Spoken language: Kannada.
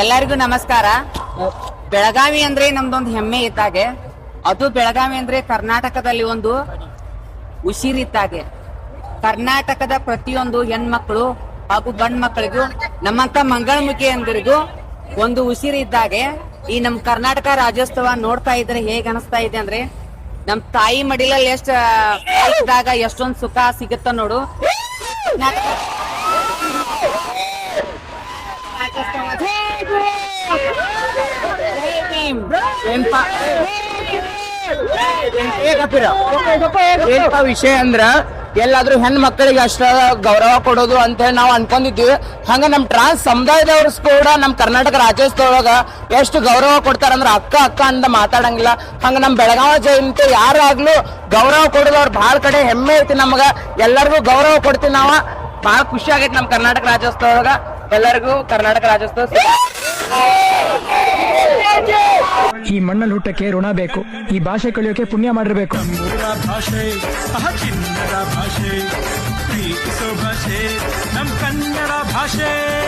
ಎಲ್ಲರಿಗೂ ನಮಸ್ಕಾರ. ಬೆಳಗಾವಿ ಅಂದ್ರೆ ನಮ್ದೊಂದು ಹೆಮ್ಮೆ ಇದ್ದಾಗೆ. ಅದು ಬೆಳಗಾವಿ ಅಂದ್ರೆ ಕರ್ನಾಟಕದಲ್ಲಿ ಒಂದು ಉಸಿರಿದ್ದಾಗೆ ಕರ್ನಾಟಕದ ಪ್ರತಿಯೊಂದು ಹೆಣ್ಮಕ್ಳು ಹಾಗೂ ಗಂಡ್ ಮಕ್ಕಳಿಗೂ ನಮ್ಮಂತ ಮಂಗಳಮುಖಿ ಅಂದ್ರಿಗೂ ಒಂದು ಉಸಿರಿದ್ದಾಗೆ ಈ ನಮ್ ಕರ್ನಾಟಕ ರಾಜ್ಯೋತ್ಸವ ನೋಡ್ತಾ ಇದ್ರೆ ಹೇಗ್ ಅನಿಸ್ತಾ ಇದೆ ಅಂದ್ರೆ, ನಮ್ ತಾಯಿ ಮಡಿಲಲ್ಲಿ ಎಷ್ಟ ಇದ್ದಾಗ ಎಷ್ಟೊಂದ್ ಸುಖ ಸಿಗುತ್ತ ನೋಡು. ಏನಪ್ಪಾ ಏನಪ್ಪಾ ವಿಷಯ ಅಂದ್ರ ಎಲ್ಲಾದ್ರೂ ಹೆಣ್ ಮಕ್ಕಳಿಗೆ ಅಷ್ಟ ಗೌರವ ಕೊಡೋದು ಅಂತ ಹೇಳಿ ನಾವು ಅನ್ಕೊಂಡಿದ್ವಿ. ಹಂಗ ನಮ್ ಟ್ರಾನ್ಸ್ ಸಮುದಾಯದವ್ರು ಕೂಡ ನಮ್ ಕರ್ನಾಟಕ ರಾಜ್ಯೋತ್ಸವದೊಳಗ ಎಷ್ಟು ಗೌರವ ಕೊಡ್ತಾರಂದ್ರ ಅಕ್ಕ ಅಕ್ಕ ಅಂತ ಮಾತಾಡಂಗಿಲ್ಲ. ಹಂಗ ನಮ್ ಬೆಳಗಾವ ಜಯಂತಿ ಯಾರಾಗ್ಲೂ ಗೌರವ ಕೊಡೋದವ್ರು ಭಾಳ ಕಡೆ ಹೆಮ್ಮೆ ಐತಿ ನಮಗ. ಎಲ್ಲರಿಗೂ ಗೌರವ ಕೊಡ್ತೀವಿ ನಾವ. ಭಾಳ ಖುಷಿ ಆಗೈತಿ ನಮ್ ಕರ್ನಾಟಕ ರಾಜ್ಯೋತ್ಸವದೊಳಗ. ಎಲ್ಲರಿಗೂ ಕರ್ನಾಟಕ ರಾಜ್ಯೋತ್ಸವ ಈ ಮಣ್ಣಲ್ಲಿ ಹುಟ್ಟಕ್ಕೆ ಋಣ ಬೇಕು. ಈ ಭಾಷೆ ಕಲಿಯೋಕೆ ಪುಣ್ಯ ಮಾಡಿರಬೇಕು. ಭಾಷೆ ಭಾಷೆ ಭಾಷೆ, ನಮ್ ಕನ್ನಡ ಭಾಷೆ.